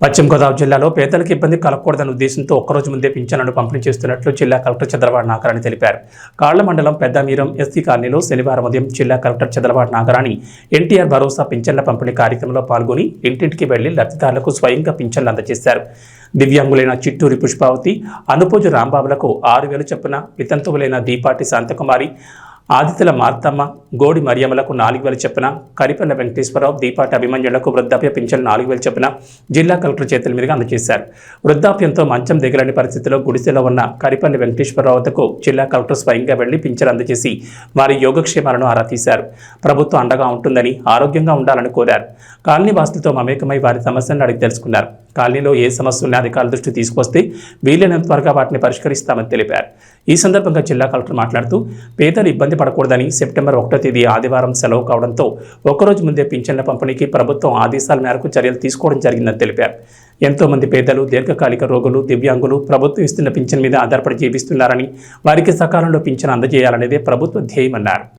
పశ్చిమ గోదావరి జిల్లాలో పేదలకు ఇబ్బంది కలగకూడదన్న ఉద్దేశంతో ఒక్కరోజు ముందే పింఛన్లను పంపిణీ చేస్తున్నట్లు జిల్లా కలెక్టర్ చంద్రబాబు నాగరాణి తెలిపారు. కాళ్ళ మండలం పెద్దమీరం ఎస్సీ కాలనీలో శనివారం ఉదయం జిల్లా కలెక్టర్ చంద్రబాబు నాగరాణి ఎన్టీఆర్ భరోసా పింఛన్ల పంపిణీ కార్యక్రమంలో పాల్గొని ఇంటింటికి వెళ్ళి లబ్ధిదారులకు స్వయంగా పింఛన్లు అందజేశారు. దివ్యాంగులైన చిట్టూరి పుష్పావతి అనుపూజ రాంబాబులకు ఆరు వేలు చొప్పున వితంతువులైన దీపాటి శాంతకుమారి ఆదితుల మార్తమ్మ గోడి మరియమ్మలకు నాలుగు వేల చొప్పున కరిపల్ల వెంకటేశ్వరరావు దీపాటి అభిమన్యులకు వృద్ధాప్య పింఛన్ నాలుగు వేల చొప్పున జిల్లా కలెక్టర్ చేతుల మీదుగా అందజేశారు. వృద్ధాప్యంతో మంచం దిగలేని పరిస్థితిలో గుడిసెలో ఉన్న కరిపల్లి వెంకటేశ్వరరావుకు జిల్లా కలెక్టర్ స్వయంగా వెళ్ళి పింఛన్ అందజేసి వారి యోగక్షేమాలను ఆరా తీశారు. ప్రభుత్వం అండగా ఉంటుందని ఆరోగ్యంగా ఉండాలని కోరారు. కాలనీ వాసులతో మమేకమై వారి సమస్యలను అడిగి తెలుసుకున్నారు. కాలనీలో ఏ సమస్య ఉన్నా అధికారుల దృష్టి తీసుకొస్తే వీలైనంత త్వరగా వాటిని పరిష్కరిస్తామని తెలిపారు. ఈ సందర్భంగా జిల్లా కలెక్టర్ మాట్లాడుతూ పేదలు ఇబ్బంది పడకూడదని సెప్టెంబర్ ఒకటో తేదీ ఆదివారం సెలవు కావడంతో ఒకరోజు ముందే పింఛన్ల పంపిణీకి ప్రభుత్వం ఆదేశాల మేరకు చర్యలు తీసుకోవడం జరిగిందని తెలిపారు. ఎంతోమంది పేదలు దీర్ఘకాలిక రోగులు దివ్యాంగులు ప్రభుత్వం ఇస్తున్న పింఛన్ మీద ఆధారపడి జీవిస్తున్నారని వారికి సకాలంలో పింఛన్ అందజేయాలనేదే ప్రభుత్వ ధ్యేయమన్నారు.